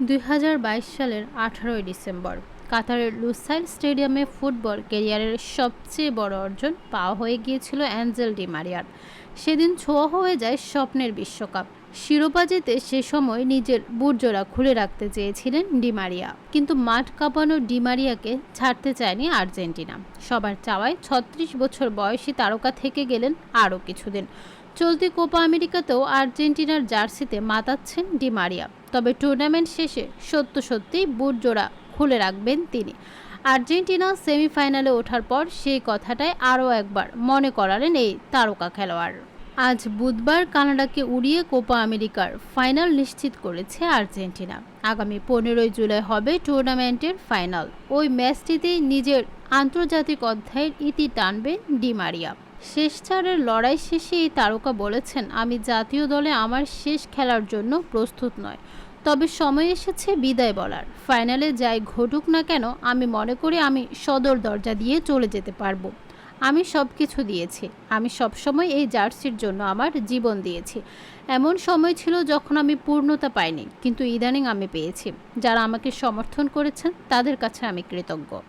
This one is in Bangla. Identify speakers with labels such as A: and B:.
A: দুই হাজার বাইশ সালের আঠারোই ডিসেম্বর, কাতারের লুসাইল স্টেডিয়ামে ফুটবল ক্যারিয়ারের সবচেয়ে বড় অর্জন পাওয়া হয়ে গিয়েছিল অ্যাঞ্জেল ডি মারিয়ার সেদিন ছোঁয়া হয়ে যায় স্বপ্নের বিশ্বকাপ। শিরোপা জিতে সে সময় নিজের বুটজোড়া খুলে রাখতে চেয়েছিলেন ডিমারিয়া কিন্তু মাঠ কাঁপানো ডিমারিয়াকে ছাড়তে চায়নি আর্জেন্টিনা। সবার চাওয়ায় ছত্রিশ বছর বয়সী তারকা থেকে গেলেন আরও কিছুদিন। চলতি কোপা আমেরিকাতেও আর্জেন্টিনার জার্সিতে মাতাচ্ছেন ডিমারিয়া তবে টুর্নামেন্ট শেষে সত্য সত্যিই বুট জোড়া খুলে রাখবেন তিনি। আর্জেন্টিনা সেমিফাইনালে ওঠার পর সেই কথাটাই আরও একবার মনে করালেন এই তারকা খেলোয়াড়। আজ বুধবার কানাডাকে উড়িয়ে কোপা আমেরিকার ফাইনাল নিশ্চিত করেছে আর্জেন্টিনা। আগামী পনেরোই জুলাই হবে টুর্নামেন্টের ফাইনাল। ওই ম্যাচটিতেই নিজের আন্তর্জাতিক অধ্যায়ের ইতি টানবেন ডিমারিয়া শেষ চারের লড়াই শেষে এই তারকা বলেছেন, আমি জাতীয় দলে আমার শেষ খেলার জন্য প্রস্তুত নয়। তবে সময় এসেছে বিদায় বলার। ফাইনালে যাই ঘটুক না কেন, আমি মনে করি আমি সদর দরজা দিয়ে চলে যেতে পারব। আমি সব কিছু দিয়েছি। আমি সবসময় এই জার্সির জন্য আমার জীবন দিয়েছি। এমন সময় ছিল যখন আমি পূর্ণতা পাইনি, কিন্তু ইদানিং আমি পেয়েছি। যারা আমাকে সমর্থন করেছেন, তাদের কাছে আমি কৃতজ্ঞ।